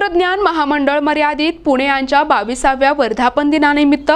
तंत्रज्ञान महामंडळ मर्यादित पुणे यांच्या बावीसाव्या वर्धापन दिनानिमित्त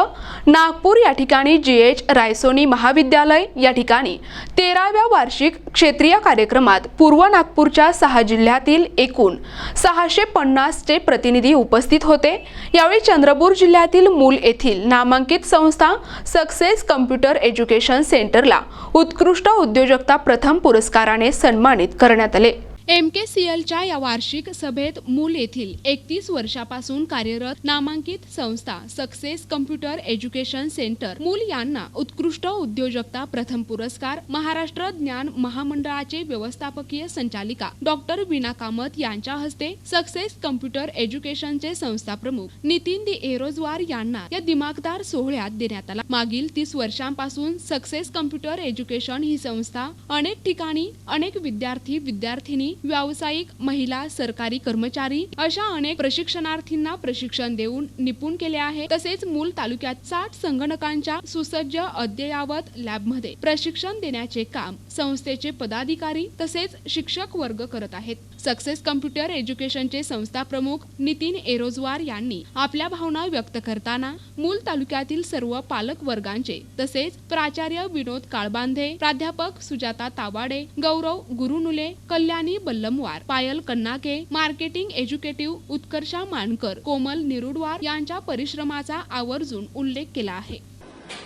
नागपूर या ठिकाणी जी एच रायसोनी महाविद्यालय या ठिकाणी तेराव्या वार्षिक क्षेत्रीय कार्यक्रमात पूर्व नागपूरच्या सहा जिल्ह्यातील एकूण सहाशे पन्नासचे प्रतिनिधी उपस्थित होते. यावेळी चंद्रपूर जिल्ह्यातील मूल येथील नामांकित संस्था सक्सेस कम्प्युटर एज्युकेशन सेंटरला उत्कृष्ट उद्योजकता प्रथम पुरस्काराने सन्मानित करण्यात आले. एम के सी एलच्या या वार्षिक सभेत मूल येथील एकतीस वर्षापासून कार्यरत नामांकित संस्था सक्सेस कम्प्युटर एज्युकेशन सेंटर मूल यांना उत्कृष्ट उद्योजकता प्रथम पुरस्कार महाराष्ट्र ज्ञान महामंडळाचे व्यवस्थापकीय संचालिका डॉक्टर वीणा कामत यांच्या हस्ते सक्सेस कम्प्युटर एज्युकेशनचे संस्था प्रमुख नितीन दी एरोजवार यांना या दिमागदार सोहळ्यात देण्यात आला. मागील तीस वर्षांपासून सक्सेस कम्प्युटर एज्युकेशन ही संस्था अनेक ठिकाणी अनेक विद्यार्थी विद्यार्थिनी व्यावसायिक महिला सरकारी कर्मचारी अशा अनेक प्रशिक्षणार्थींना प्रशिक्षण देऊन निपुण केले आहे. तसेच मूल तालुक्यात साठ संगणकांच्या सुसज्ज अद्ययावत लॅबमध्ये प्रशिक्षण देण्याचे काम संस्थेचे पदाधिकारी तसेच शिक्षक वर्ग करत आहेत. सक्सेस कम्प्युटर एज्युकेशनचे संस्था प्रमुख नितीन एरोजवार यांनी आपल्या भावना व्यक्त करताना मूल तालुक्यातील सर्व पालक वर्गांचे तसेच प्राचार्य विनोद काळबांधे प्राध्यापक सुजाता तावाडे गौरव गुरुनुले कल्याणी बल्लमवार पायल कन्नाके मार्केटिंग एज्युकेटिव्ह उत्कर्षा मानकर कोमल निरुडवार यांच्या परिश्रमाचा आवर्जून उल्लेख केला आहे.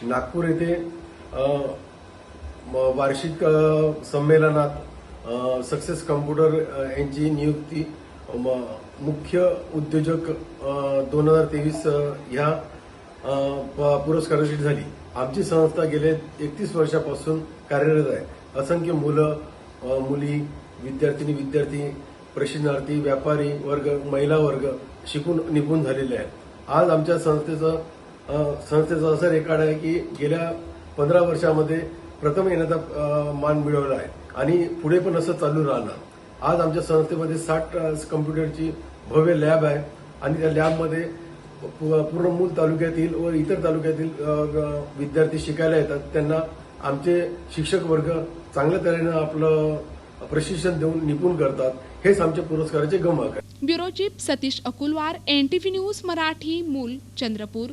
नागपूर येथे वार्षिक संमेलनात सक्सेस कम्प्युटर यांची नियुक्ती म- मुख्य उद्योजक दोन हजार तेवीस ह्या पुरस्काराची प- झाली. आमची संस्था गेले एकतीस वर्षापासून कार्यरत आहे. असंख्य मुलं मुली विद्यार्थिनी विद्यार्थी प्रशिक्षणार्थी व्यापारी वर्ग महिला वर्ग शिकून निपुण झालेले आहेत. आज आमच्या संस्थेचं संस्थेचं असं रेकॉर्ड आहे की गेल्या पंधरा वर्षामध्ये प्रथम येण्याचा मान मिळवला आहे आणि पुढे पण असं चालू राहणार. आज आमच्या संस्थेमध्ये साठ कम्प्युटरची भव्य लॅब आहे आणि त्या लॅबमध्ये पूर्ण मूल तालुक्यातील व इतर तालुक्यातील विद्यार्थी शिकायला येतात. त्यांना आमचे शिक्षक वर्ग चांगल्या तऱ्हेनं आपलं प्रशिक्षण देऊन निपुण करतात. हेच आमच्या पुरस्काराचे गमक आहे. Bureau chief Satish Akulwar N T V news Marathi Mul Chandrapur.